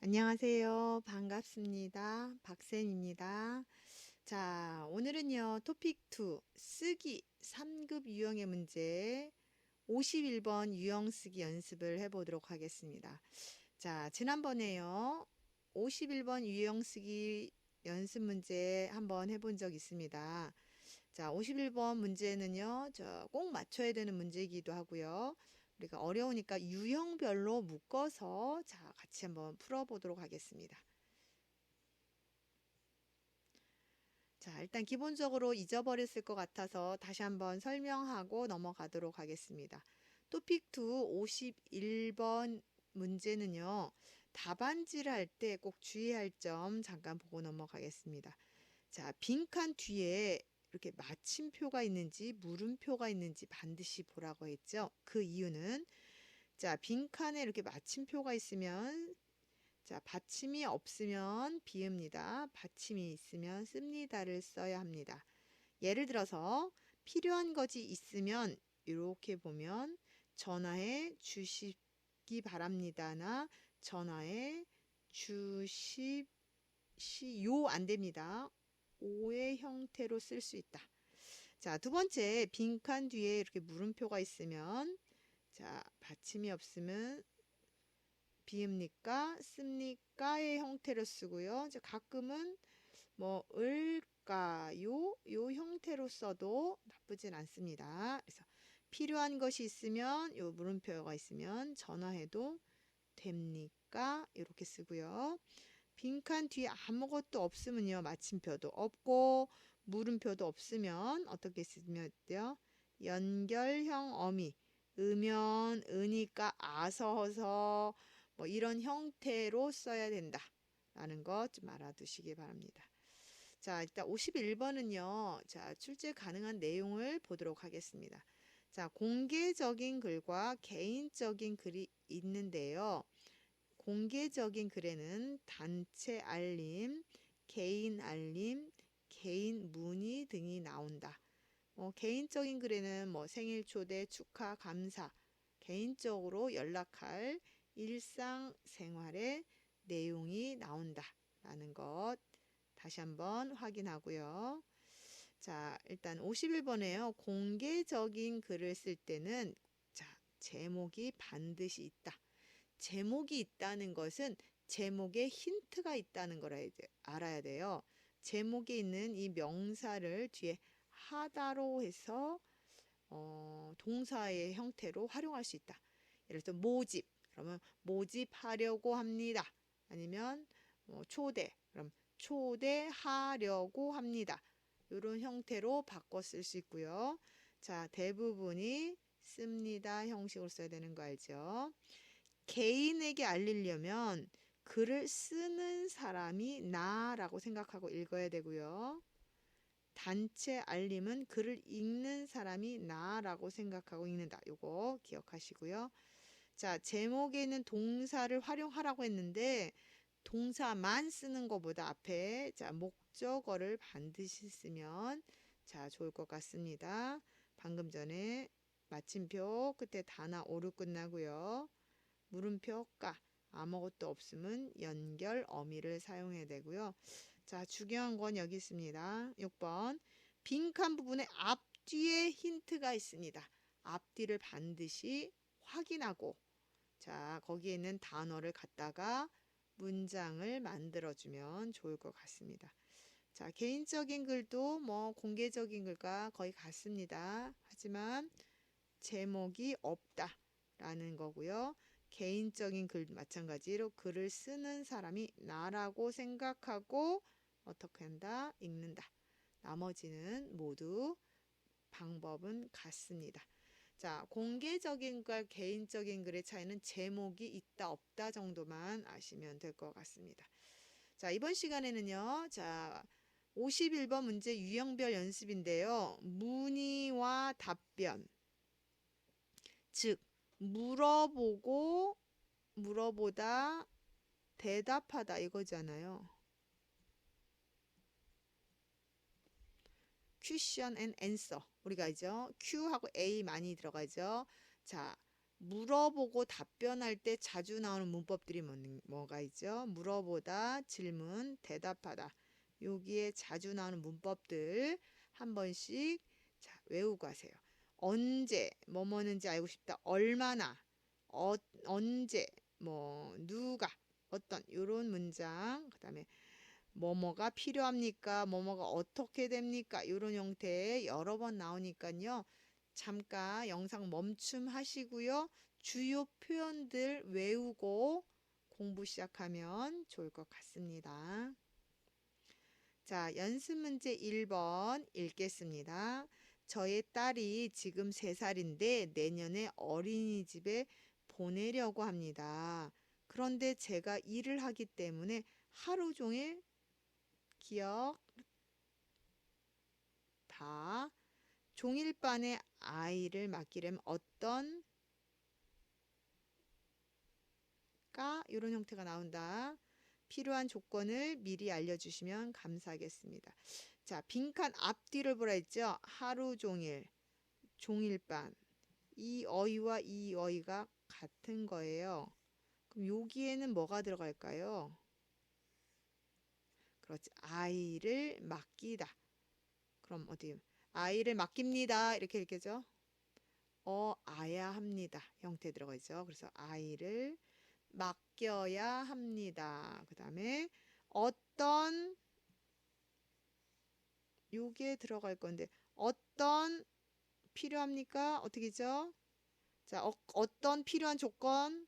안녕하세요. 반갑습니다. 박쌤입니다. 자, 오늘은요, 토픽 2, 쓰기 3급 유형의 문제 51번 유형 쓰기 연습을 해 보도록 하겠습니다. 자, 지난번에요, 51번 유형 쓰기 연습 문제 한번 해본 적 있습니다. 자, 51번 문제는요, 저 꼭 맞춰야 되는 문제이기도 하고요. 우리가 어려우니까 유형별로 묶어서 자, 같이 한번 풀어보도록 하겠습니다. 자, 일단 기본적으로 잊어버렸을 것 같아서 다시 한번 설명하고 넘어가도록 하겠습니다. 토픽 2 51번 문제는요. 답안지를 할때 꼭 주의할 점 잠깐 보고 넘어가겠습니다. 자, 빈칸 뒤에 이렇게 마침표가 있는지 물음표가 있는지 반드시 보라고 했죠. 그 이유는 자, 빈칸에 이렇게 마침표가 있으면 자, 받침이 없으면 비읍니다. 받침이 있으면 씁니다를 써야 합니다. 예를 들어서 필요한 것이 있으면 이렇게 보면 전화해 주시기 바랍니다나 전화해 주십시오 안 됩니다. 오의 형태로 쓸 수 있다. 자, 두 번째 빈칸 뒤에 이렇게 물음표가 있으면 자, 받침이 없으면 비읍니까? 씁니까의 형태로 쓰고요. 이제 가끔은 뭐 을까요? 요 형태로 써도 나쁘진 않습니다. 그래서 필요한 것이 있으면 요 물음표가 있으면 전화해도 됩니까? 이렇게 쓰고요. 빈칸 뒤에 아무것도 없으면요. 마침표도 없고 물음표도 없으면 어떻게 쓰면 돼요? 연결형 어미 으면 으니까 아서서 뭐 이런 형태로 써야 된다. 라는 것 좀 알아두시기 바랍니다. 자, 일단 51번은요. 자, 출제 가능한 내용을 보도록 하겠습니다. 자, 공개적인 글과 개인적인 글이 있는데요. 공개적인 글에는 단체 알림, 개인 알림, 개인 문의 등이 나온다. 뭐 개인적인 글에는 뭐 생일 초대, 축하, 감사, 개인적으로 연락할 일상 생활의 내용이 나온다 라는 것 다시 한번 확인하고요. 자, 일단 51번에요. 공개적인 글을 쓸 때는 자, 제목이 반드시 있다. 제목이 있다는 것은 제목에 힌트가 있다는 걸 알아야 돼요. 제목에 있는 이 명사를 뒤에 하다로 해서 어, 동사의 형태로 활용할 수 있다. 예를 들어 모집 그러면 모집하려고 합니다. 아니면 뭐 초대 그럼 초대하려고 합니다. 이런 형태로 바꿔 쓸 수 있고요. 자 대부분이 씁니다 형식으로 써야 되는 거 알죠? 개인에게 알리려면 글을 쓰는 사람이 나라고 생각하고 읽어야 되고요. 단체 알림은 글을 읽는 사람이 나라고 생각하고 읽는다. 요거 기억하시고요. 자, 제목에 있는 동사를 활용하라고 했는데 동사만 쓰는 것보다 앞에 자, 목적어를 반드시 쓰면 자, 좋을 것 같습니다. 방금 전에 마침표 끝에 다나 오로 끝나고요. 물음표 까 아무것도 없으면 연결 어미를 사용해야 되고요. 자, 중요한 건 여기 있습니다. 6번. 빈칸 부분에 앞뒤에 힌트가 있습니다. 앞뒤를 반드시 확인하고 자, 거기에 있는 단어를 갖다가 문장을 만들어 주면 좋을 것 같습니다. 자, 개인적인 글도 뭐 공개적인 글과 거의 같습니다. 하지만 제목이 없다라는 거고요. 개인적인 글 마찬가지로 글을 쓰는 사람이 나라고 생각하고 어떻게 한다? 읽는다. 나머지는 모두 방법은 같습니다. 자, 공개적인 과 개인적인 글의 차이는 제목이 있다 없다 정도만 아시면 될 것 같습니다. 자, 이번 시간에는요. 자, 51번 문제 유형별 연습인데요. 문의와 답변. 즉 물어보고 물어보다 대답하다 이거잖아요. question and answer 우리가 알죠? Q하고 A 많이 들어가죠. 자, 물어보고 답변할 때 자주 나오는 문법들이 뭐, 뭐가 있죠? 물어보다, 질문, 대답하다. 여기에 자주 나오는 문법들 한 번씩 자, 외우고 가세요. 언제, 뭐 뭐는지 알고 싶다. 얼마나, 어, 언제, 뭐, 누가, 어떤, 요런 문장. 그 다음에 뭐뭐가 필요합니까? 뭐뭐가 어떻게 됩니까? 요런 형태 여러 번 나오니까요. 잠깐 영상 멈춤 하시고요. 주요 표현들 외우고 공부 시작하면 좋을 것 같습니다. 자, 연습 문제 1번 읽겠습니다. 저의 딸이 지금 3살인데 내년에 어린이집에 보내려고 합니다. 그런데 제가 일을 하기 때문에 하루 종일 기억 다 종일반에 아이를 맡기려면 어떤 까 이런 형태가 나온다. 필요한 조건을 미리 알려주시면 감사하겠습니다. 자, 빈칸 앞뒤를 보라 했죠? 하루 종일, 종일반. 이 어휘와 이 어휘가 같은 거예요. 그럼 여기에는 뭐가 들어갈까요? 그렇지. 아이를 맡기다. 그럼 어디 아이를 맡깁니다. 이렇게 읽겠죠? 어, 아야 합니다. 형태 들어가 있죠. 그래서 아이를 맡겨야 합니다. 그 다음에 어떤 요게 들어갈 건데 어떤 필요합니까? 어떻게죠? 자, 어, 어떤 필요한 조건?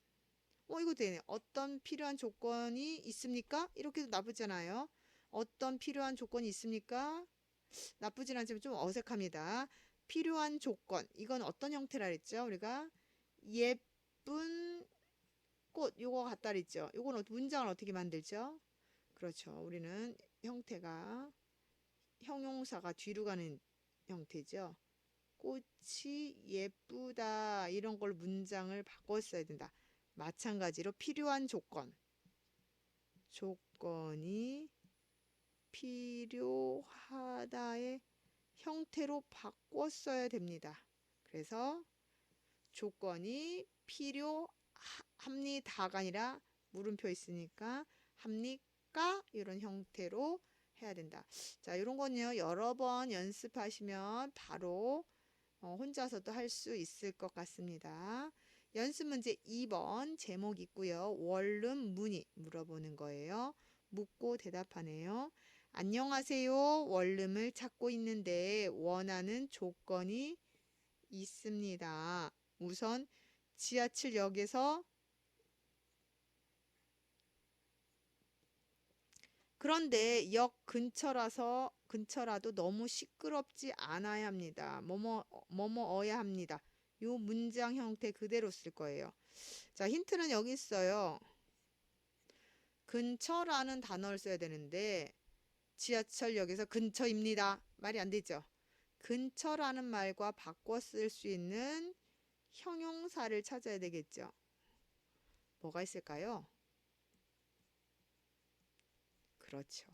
어, 이거 되네. 어떤 필요한 조건이 있습니까? 이렇게도 나쁘잖아요. 어떤 필요한 조건이 있습니까? 나쁘진 않지만 좀 어색합니다. 필요한 조건. 이건 어떤 형태라 했죠? 우리가 예쁜 꽃 요거 갖다 그랬죠. 요건 문장을 어떻게 만들죠? 그렇죠. 우리는 형태가 형용사가 뒤로 가는 형태죠. 꽃이 예쁘다 이런 걸 문장을 바꿔 써야 된다. 마찬가지로 필요한 조건. 조건이 필요하다의 형태로 바꿔 써야 됩니다. 그래서 조건이 필요합니다가 아니라 물음표 있으니까 합니까? 이런 형태로 해야 된다. 자, 이런 건요. 여러 번 연습하시면 바로 어, 혼자서도 할 수 있을 것 같습니다. 연습 문제 2번 제목 있고요. 원룸 문의 물어보는 거예요. 묻고 대답하네요. 안녕하세요. 원룸을 찾고 있는데 원하는 조건이 있습니다. 우선 지하철역에서 그런데 역 근처라서 근처라도 너무 시끄럽지 않아야 합니다. 뭐뭐 뭐뭐어야 합니다. 요 문장 형태 그대로 쓸 거예요. 자, 힌트는 여기 있어요. 근처라는 단어를 써야 되는데 지하철역에서 근처입니다. 말이 안 되죠. 근처라는 말과 바꿔 쓸 수 있는 형용사를 찾아야 되겠죠. 뭐가 있을까요? 그렇죠.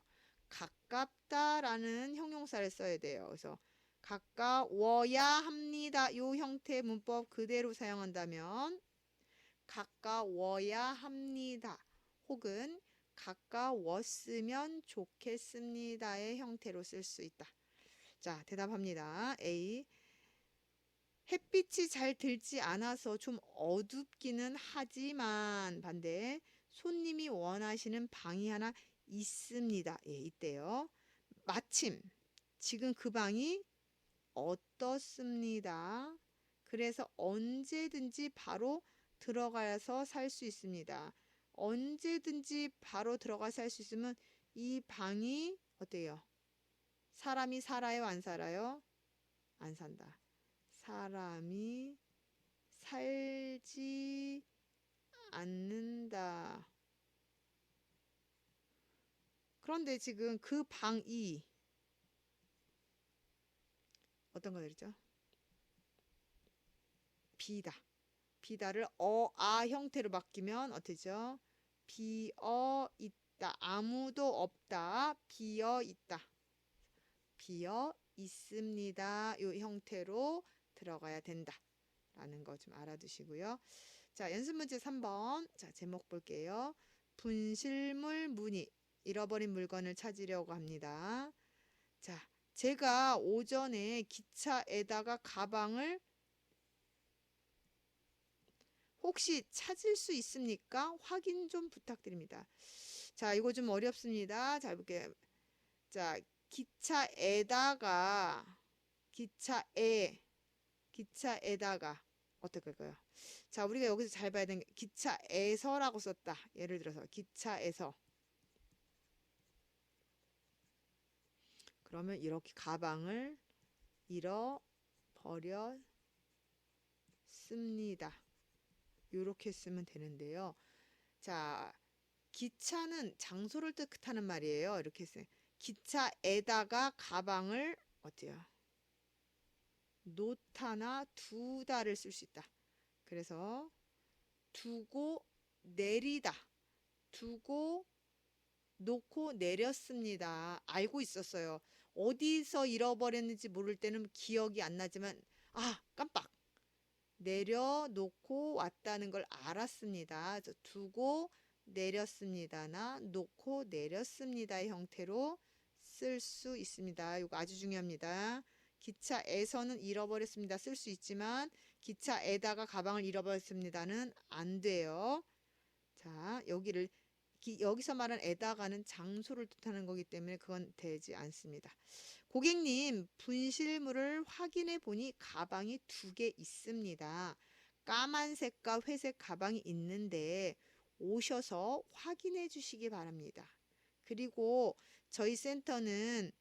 가깝다라는 형용사를 써야 돼요. 그래서 가까워야 합니다. 요 형태 문법 그대로 사용한다면 가까워야 합니다. 혹은 가까웠으면 좋겠습니다의 형태로 쓸 수 있다. 자, 대답합니다. A. 햇빛이 잘 들지 않아서 좀 어둡기는 하지만 반대 손님이 원하시는 방이 하나 있습니다. 예, 있대요. 마침 지금 그 방이 어떻습니다. 그래서 언제든지 바로 들어가서 살 수 있습니다. 언제든지 바로 들어가서 살 수 있으면 이 방이 어때요? 사람이 살아요, 안 살아요? 안 산다. 사람이 살지 않는다. 그런데 지금 그 방이 어떤 거 내리죠? 비다. 비다를 어, 아 형태로 바뀌면 어떻죠? 비어 있다. 아무도 없다. 비어 있다. 비어 있습니다. 이 형태로 들어가야 된다. 라는 거 좀 알아두시고요. 자, 연습 문제 3번. 자, 제목 볼게요. 분실물 무늬. 잃어버린 물건을 찾으려고 합니다. 자, 제가 오전에 기차에다가 가방을 혹시 찾을 수 있습니까? 확인 좀 부탁드립니다. 자, 이거 좀 어렵습니다. 자, 볼게요. 자, 기차에다가 기차에 기차에다가 어떻게 할까요? 자, 우리가 여기서 잘 봐야 되는 게 기차에서라고 썼다. 예를 들어서 기차에서 그러면 이렇게 가방을 잃어버렸습니다. 이렇게 쓰면 되는데요. 자, 기차는 장소를 뜻하는 말이에요. 이렇게 쓰 기차에다가 가방을 어때요? 놓다나 두다를 쓸 수 있다. 그래서 두고 내리다. 두고 놓고 내렸습니다. 알고 있었어요. 어디서 잃어버렸는지 모를 때는 기억이 안 나지만 아 깜빡 내려놓고 왔다는 걸 알았습니다. 두고 내렸습니다나 놓고 내렸습니다의 형태로 쓸 수 있습니다. 이거 아주 중요합니다. 기차에서는 잃어버렸습니다. 쓸 수 있지만 기차에다가 가방을 잃어버렸습니다는 안 돼요. 자, 여기를 기- 여기서 말한 에다가는 장소를 뜻하는 거기 때문에 그건 되지 않습니다. 고객님, 분실물을 확인해 보니 가방이 두 개 있습니다. 까만색과 회색 가방이 있는데 오셔서 확인해 주시기 바랍니다. 그리고 저희 센터는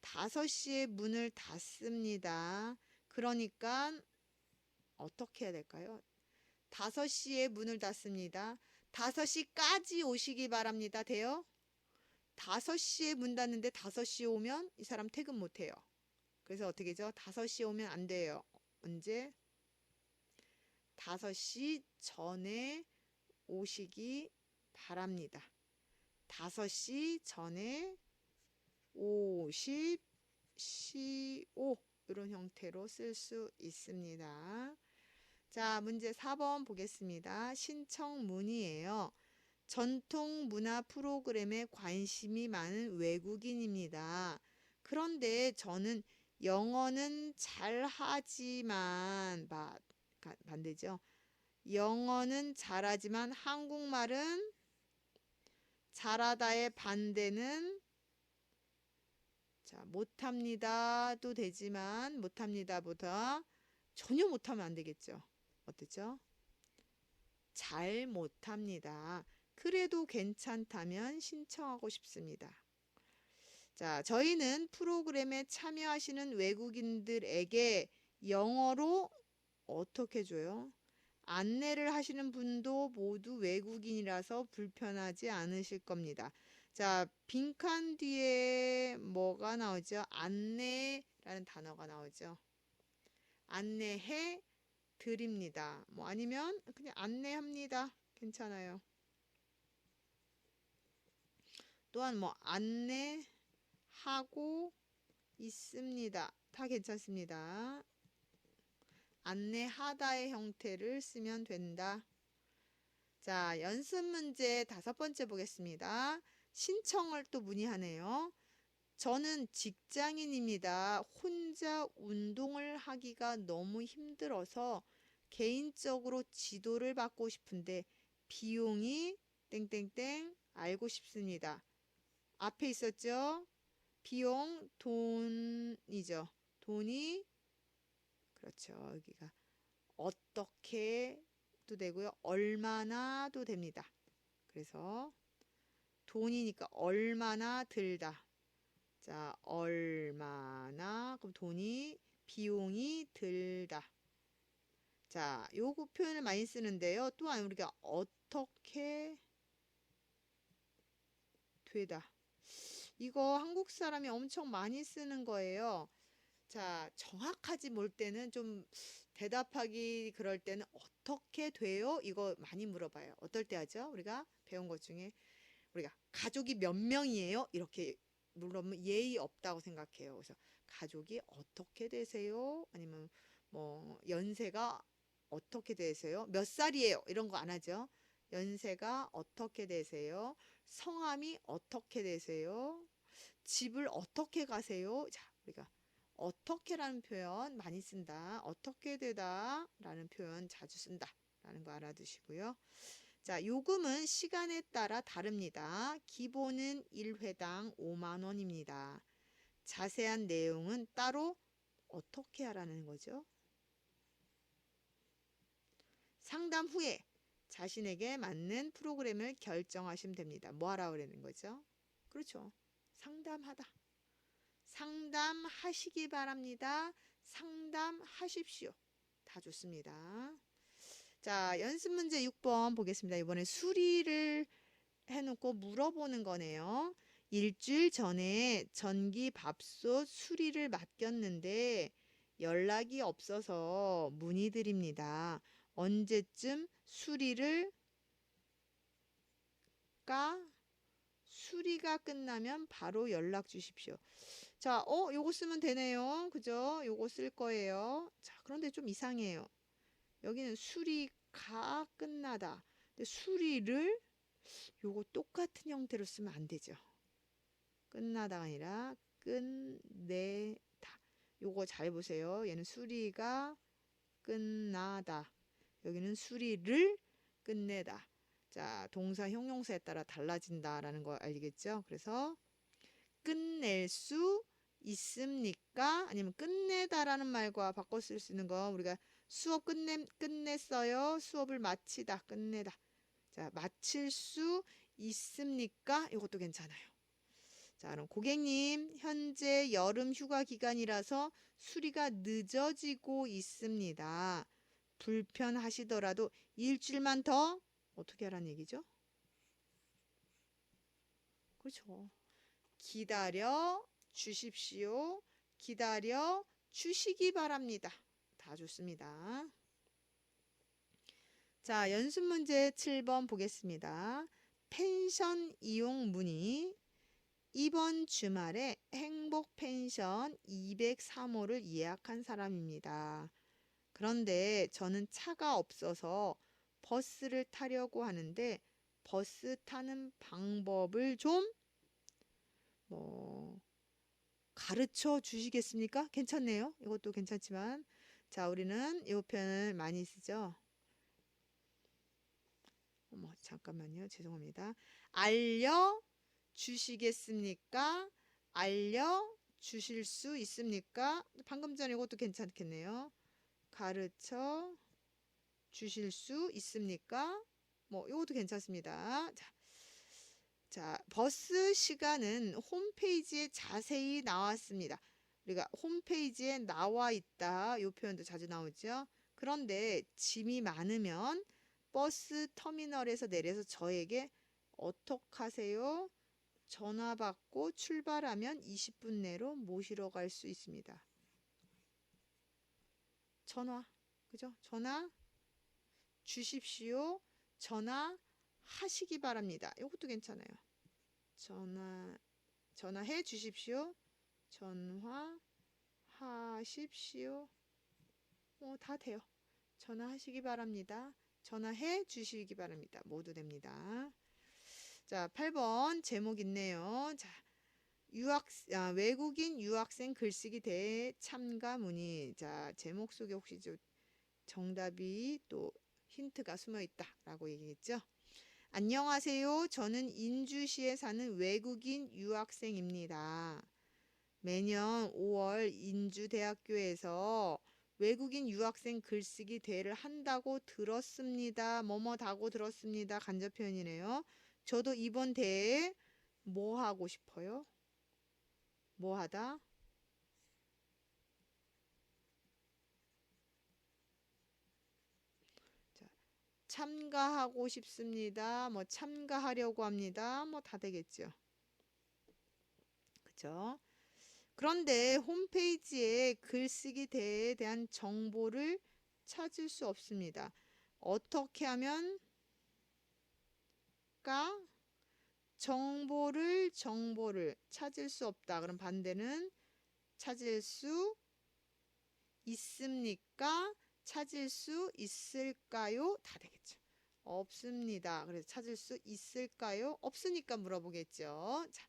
5시에 문을 닫습니다. 그러니까 어떻게 해야 될까요? 5시에 문을 닫습니다. 5시까지 오시기 바랍니다. 돼요? 5시에 문 닫는데 5시에 오면 이 사람 퇴근 못 해요. 그래서 어떻게 죠 5시에 오면 안 돼요. 언제? 5시 전에 오시기 바랍니다. 5시 전에 오십시오. 이런 형태로 쓸 수 있습니다. 자, 문제 4번 보겠습니다. 신청문이에요. 전통 문화 프로그램에 관심이 많은 외국인입니다. 그런데 저는 영어는 잘 하지만 바, 가- 반대죠. 영어는 잘하지만 한국말은 잘하다의 반대는 자, 못합니다도 되지만 못합니다보다 전혀 못하면 안 되겠죠. 어떻죠? 잘 못합니다. 그래도 괜찮다면 신청하고 싶습니다. 자, 저희는 프로그램에 참여하시는 외국인들에게 영어로 어떻게 줘요? 안내를 하시는 분도 모두 외국인이라서 불편하지 않으실 겁니다. 자, 빈칸 뒤에 뭐가 나오죠? 안내라는 단어가 나오죠. 안내해 드립니다. 뭐 아니면 그냥 안내합니다. 괜찮아요. 또한 뭐 안내하고 있습니다. 다 괜찮습니다. 안내하다의 형태를 쓰면 된다. 자, 연습 문제 다섯 번째 보겠습니다. 신청을 또 문의하네요. 저는 직장인입니다. 혼자 운동을 하기가 너무 힘들어서 개인적으로 지도를 받고 싶은데 비용이 땡땡땡 알고 싶습니다. 앞에 있었죠? 비용 돈이죠. 돈이 그렇죠. 여기가 어떻게도 되고요. 얼마나도 됩니다. 그래서 돈이니까 얼마나 들다. 자, 얼마나 그럼 돈이 비용이 들다. 자, 요거 표현을 많이 쓰는데요. 또한 우리가 어떻게 되다. 이거 한국 사람이 엄청 많이 쓰는 거예요. 자, 정확하지 못 때는 좀 대답하기 그럴 때는 어떻게 돼요? 이거 많이 물어봐요. 어떨 때 하죠? 우리가 배운 것 중에 우리가 가족이 몇 명이에요? 이렇게 물으면 예의 없다고 생각해요. 그래서 가족이 어떻게 되세요? 아니면 뭐 연세가 어떻게 되세요? 몇 살이에요? 이런 거 안 하죠. 연세가 어떻게 되세요? 성함이 어떻게 되세요? 집을 어떻게 가세요? 자, 우리가 어떻게라는 표현 많이 쓴다. 어떻게 되다 라는 표현 자주 쓴다. 라는 거 알아두시고요. 자, 요금은 시간에 따라 다릅니다. 기본은 1회당 5만 원입니다. 자세한 내용은 따로 어떻게 하라는 거죠? 상담 후에 자신에게 맞는 프로그램을 결정하시면 됩니다. 뭐 하라 그러는 거죠? 그렇죠. 상담하다. 상담하시기 바랍니다. 상담하십시오. 다 좋습니다. 자, 연습 문제 6번 보겠습니다. 이번에 수리를 해놓고 물어보는 거네요. 일주일 전에 전기 밥솥 수리를 맡겼는데 연락이 없어서 문의드립니다. 언제쯤 수리를 까 수리가 끝나면 바로 연락 주십시오. 자, 어, 요거 쓰면 되네요. 그죠? 요거 쓸 거예요. 자, 그런데 좀 이상해요. 여기는 수리가 끝나다. 근데 수리를 요거 똑같은 형태로 쓰면 안 되죠. 끝나다가 아니라 끝내다. 요거 잘 보세요. 얘는 수리가 끝나다. 여기는 수리를 끝내다. 자, 동사 형용사에 따라 달라진다라는 거 알겠죠? 그래서 끝낼 수 있습니까? 아니면 끝내다라는 말과 바꿔 쓸 수 있는 거 우리가 수업 끝내 끝냈어요. 수업을 마치다 끝내다. 자, 마칠 수 있습니까? 이것도 괜찮아요. 자, 그럼 고객님, 현재 여름 휴가 기간이라서 수리가 늦어지고 있습니다. 불편하시더라도 일주일만 더 어떻게 하라는 얘기죠? 그렇죠. 기다려 주십시오. 기다려 주시기 바랍니다. 다 좋습니다. 자, 연습 문제 7번 보겠습니다. 펜션 이용 문의 이번 주말에 행복 펜션 203호를 예약한 사람입니다. 그런데 저는 차가 없어서 버스를 타려고 하는데 버스 타는 방법을 좀 뭐 가르쳐 주시겠습니까? 괜찮네요. 이것도 괜찮지만 자, 우리는 이 표현을 많이 쓰죠. 어머, 잠깐만요. 죄송합니다. 알려 주시겠습니까? 알려 주실 수 있습니까? 방금 전에 이것도 괜찮겠네요. 가르쳐 주실 수 있습니까? 뭐 이것도 괜찮습니다. 자, 자, 버스 시간은 홈페이지에 자세히 나왔습니다. 우리가 홈페이지에 나와 있다. 이 표현도 자주 나오죠. 그런데 짐이 많으면 버스 터미널에서 내려서 저에게 어떡하세요? 전화 받고 출발하면 20분 내로 모시러 갈 수 있습니다. 전화. 그죠? 전화 주십시오. 전화 하시기 바랍니다. 이것도 괜찮아요. 전화 전화해 주십시오. 전화하십시오. 어, 다 돼요. 전화하시기 바랍니다. 전화해 주시기 바랍니다. 모두 됩니다. 자, 8번 제목 있네요. 자, 유학 아, 외국인 유학생 글쓰기 대회 참가 문의. 자, 제목 속에 혹시 저 정답이 또 힌트가 숨어 있다라고 얘기했죠. 안녕하세요. 저는 인주시에 사는 외국인 유학생입니다. 매년 5월 인주대학교에서 외국인 유학생 글쓰기 대회를 한다고 들었습니다. 뭐뭐다고 들었습니다. 간접 표현이네요. 저도 이번 대회에 뭐 하고 싶어요? 뭐 하다? 자, 참가하고 싶습니다. 뭐 참가하려고 합니다. 뭐 다 되겠죠. 그죠? 그런데 홈페이지에 글쓰기 대회에 대한 정보를 찾을 수 없습니다. 어떻게 하면 까 정보를 정보를 찾을 수 없다. 그럼 반대는 찾을 수 있습니까? 찾을 수 있을까요? 다 되겠죠. 없습니다. 그래서 찾을 수 있을까요? 없으니까 물어보겠죠. 자,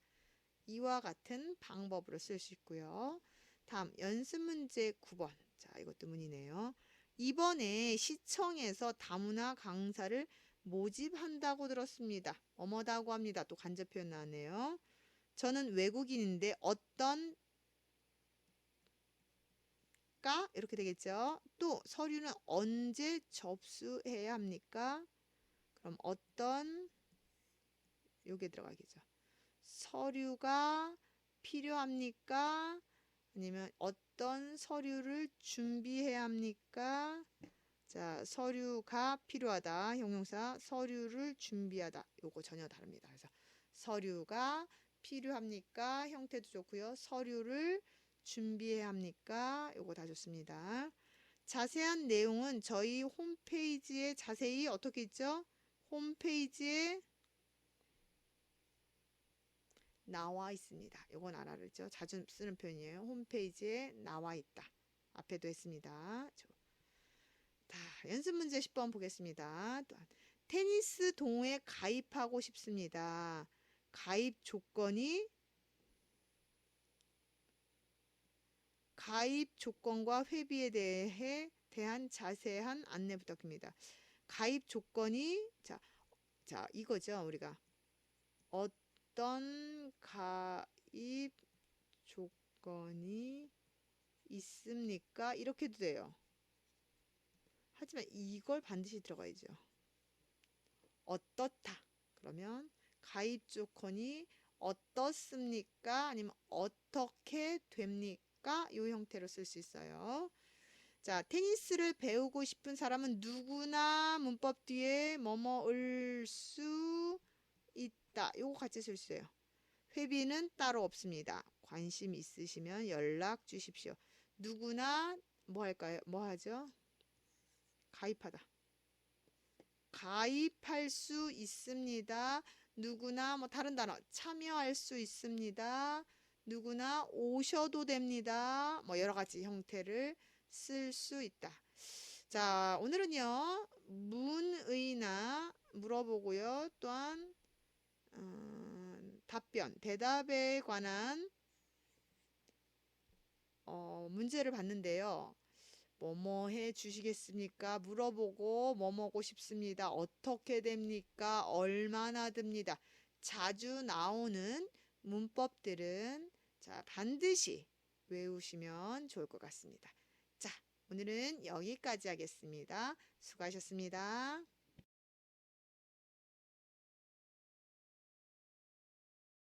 이와 같은 방법으로 쓸 수 있고요. 다음 연습 문제 9번. 자, 이것도 문이네요. 이번에 시청에서 다문화 강사를 모집한다고 들었습니다. 어머다고 합니다. 또 간접 표현 나왔네요. 저는 외국인인데 어떤 가 이렇게 되겠죠. 또 서류는 언제 접수해야 합니까? 그럼 어떤 요게 들어가겠죠. 서류가 필요합니까? 아니면 어떤 서류를 준비해야 합니까? 자, 서류가 필요하다. 형용사 서류를 준비하다. 요거 전혀 다릅니다. 그래서 서류가 필요합니까? 형태도 좋고요. 서류를 준비해야 합니까? 요거 다 좋습니다. 자세한 내용은 저희 홈페이지에 자세히 어떻게 있죠? 홈페이지에 나와 있습니다. 요건 알아르죠? 자주 쓰는 표현이에요. 홈페이지에 나와 있다. 앞에도 했습니다. 자, 연습 문제 10번 보겠습니다. 테니스 동호회 가입하고 싶습니다. 가입 조건이 가입 조건과 회비에 대해 대한 자세한 안내 부탁드립니다. 가입 조건이 자, 자 이거죠 우리가 어떤 가입 조건이 있습니까? 이렇게도 돼요. 하지만 이걸 반드시 들어가야죠. 어떻다. 그러면 가입 조건이 어떻습니까? 아니면 어떻게 됩니까? 이 형태로 쓸 수 있어요. 자, 테니스를 배우고 싶은 사람은 누구나 문법 뒤에 뭐뭐을 수 있다. 요거 같이 쓸 수 있어요. 회비는 따로 없습니다. 관심 있으시면 연락 주십시오. 누구나 뭐 할까요? 뭐 하죠? 가입하다. 가입할 수 있습니다. 누구나 뭐 다른 단어 참여할 수 있습니다. 누구나 오셔도 됩니다. 뭐 여러 가지 형태를 쓸 수 있다. 자, 오늘은요. 문의나 물어보고요. 또한 음, 답변, 대답에 관한 어, 문제를 봤는데요. 뭐뭐 해 주시겠습니까? 물어보고 뭐 먹고 싶습니다. 어떻게 됩니까? 얼마나 듭니다. 자주 나오는 문법들은 자, 반드시 외우시면 좋을 것 같습니다. 자, 오늘은 여기까지 하겠습니다. 수고하셨습니다.